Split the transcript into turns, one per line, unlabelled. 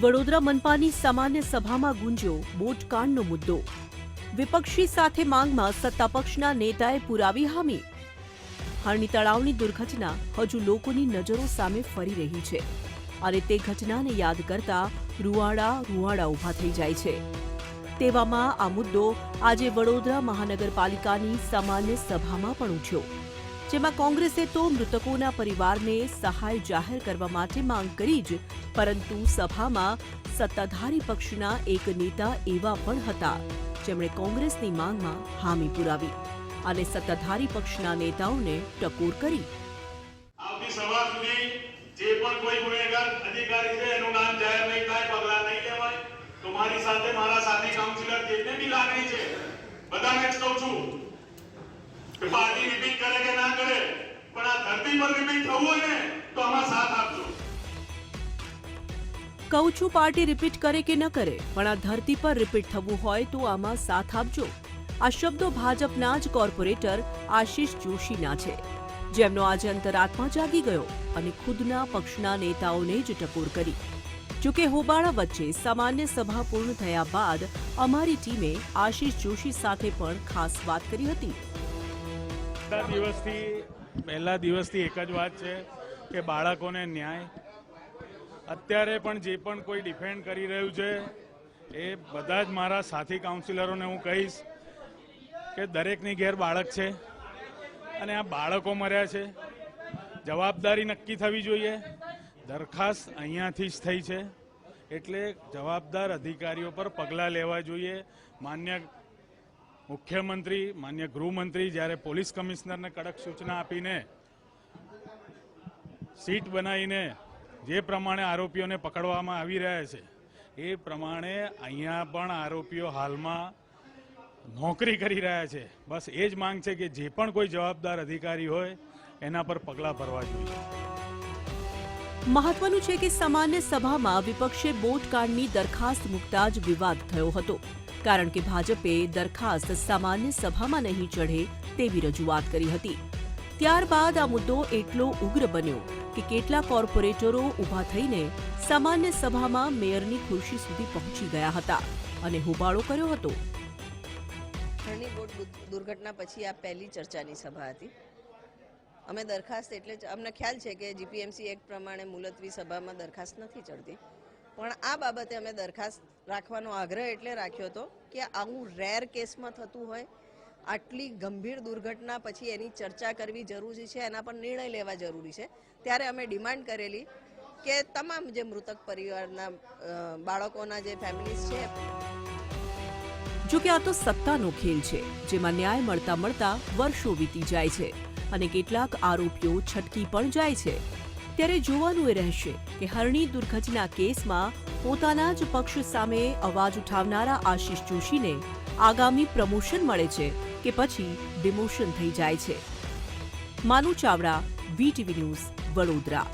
વડોદરા મનપાની સામાન્ય સભામાં ગુંજ્યો બોટકાંડનો મુદ્દો. વિપક્ષી સાથે માંગમાં સત્તાપક્ષના નેતાએ પુરાવી હામી. હરણી તળાવની દુર્ઘટના હજુ લોકોની નજરો સામે ફરી રહી છે. અને તે ઘટનાને યાદ કરતા રૂવાડા રૂવાડા ઊભા થઈ જાય છે. તેવામાં આ મુદ્દો આજે વડોદરા મહાનગરપાલિકાની સામાન્ય સભામાં પણ ઉઠ્યો. જેમાં કોંગ્રેસે તો મૃતકોના પરિવારને સહાય જાહેર કરવા માટે માંગ કરી જ, પરંતુ સભામાં સત્તાધારી પક્ષના એક નેતા એવા પણ હતા, જેમણે કોંગ્રેસની માંગમાં હામી પુરાવી અને સત્તાધારી પક્ષના નેતાઓને ટકોર કરી.
આવતી જે પણ કોઈ ગુનેગાર અધિકારી છે એનું નામ જાહેર નહીં થાય પગલાં નહીં લેવાય તો મારી સાથે મારા સાથી કાઉન્સિલર જેને બી લાગણી છે, બધાને જ કહું છું કે પાર્ટી રિપીટ કરે કે ના કરે, પણ આ ધરતી પર રિપીટ થવું હોય ને, તો આમાં સાથ આપજો.
કહું છું પાર્ટી રિપીટ કરે કે ન કરે, પણ આ ધરતી પર રિપીટ થવું હોય તો આમાં સાથ આપજો. આ શબ્દો ભાજપના જ કોર્પોરેટર આશિષ જોશીના છે. જેમનો આજે અંતરાત્મા જાગી ગયો અને ખુદના પક્ષના નેતાઓને જ ટકોર કરી. જોકે હોબાળા વચ્ચે સામાન્ય સભા પૂર્ણ થયા બાદ અમારી ટીમે આશિષ જોશી સાથે પણ ખાસ વાત કરી હતી
પહેલા દિવસથી પહેલા દિવસથી એક જ વાત છે કે બાળકોને ન્યાય અત્યારે પણ જે પણ કોઈ ડિફેન્ડ કરી રહ્યું છે એ બધા જ મારા સાથી કાઉન્સિલરોને હું કહીશ કે દરેકની ઘેર બાળક છે અને આ બાળકો મર્યા છે જવાબદારી નક્કી થવી જોઈએ દરખાસ્ત અહીંયાથી જ થઈ છે. એટલે જવાબદાર અધિકારીઓ પર પગલાં લેવા જોઈએ. માન્ય મુખ્યમંત્રી, માન્ય ગૃહમંત્રી જ્યારે પોલીસ કમિશનરને કડક સૂચના આપીને સીટ બનાવીને જે પ્રમાણે આરોપીઓને પકડવામાં આવી રહ્યા છે, એ પ્રમાણે અહીંયા પણ આરોપીઓ હાલમાં નોકરી કરી રહ્યા છે. બસ એ જ માંગ છે કે જે પણ કોઈ જવાબદાર અધિકારી હોય, એના પર પગલાં ભરવા જોઈએ.
મહત્વનું છે કે સામાન્ય સભામાં વિપક્ષે બોટકાંડની દરખાસ્ત મૂકતા જ વિવાદ થયો હતો. કારણ કે ભાજપે દરખાસ્ત સામાન્ય સભામાં નહીં ચઢે તેવી રજૂઆત કરી હતી. ત્યારબાદ આ મુદ્દો એટલો ઉગ્ર બન્યો કે કેટલા કોર્પોરેટરો ઊભા થઈને સામાન્ય સભામાં મેયરની ખુરશી સુધી પહોંચી ગયા હતા અને હોબાળો કર્યો હતો.
દુર્ઘટના પછી આ પહેલી ચર્ચાની સભા હતી. અમે દરખાસ્ત એટલે અમને ખ્યાલ છે કે જીપીએમસી એક્ટ પ્રમાણે મુલતવી સભામાં દરખાસ્ત નથી ચડતી. પણ આ બાબતે અમે દરખાસ્ત રાખવાનો આગ્રહ એટલે રાખ્યો હતો કે આવું રેર કેસમાં થતું હોય, આટલી ગંભીર દુર્ઘટના પછી એની ચર્ચા કરવી જરૂરી છે, એના પર નિર્ણય લેવા જરૂરી છે. ત્યારે અમે ડિમાન્ડ કરેલી કે તમામ જે મૃતક પરિવારના બાળકોના જે ફેમિલીઝ છે
જો કે આ તો સત્તાનો ખેલ છે, જેમાં ન્યાય મળતા મળતા વર્ષો વીતી જાય છે અને કેટલાક આરોપીઓ છટકી પણ જાય છે. ત્યારે જોવાનું એ રહેશે કે હરણી દુર્ઘટના કેસમાં પોતાના જ પક્ષ સામે અવાજ ઉઠાવનારા આશિષ જોશીને આગામી પ્રમોશન મળે છે કે પછી ડિમોશન થઈ જાય છે. Manu Chavda VTV news, Vadodara.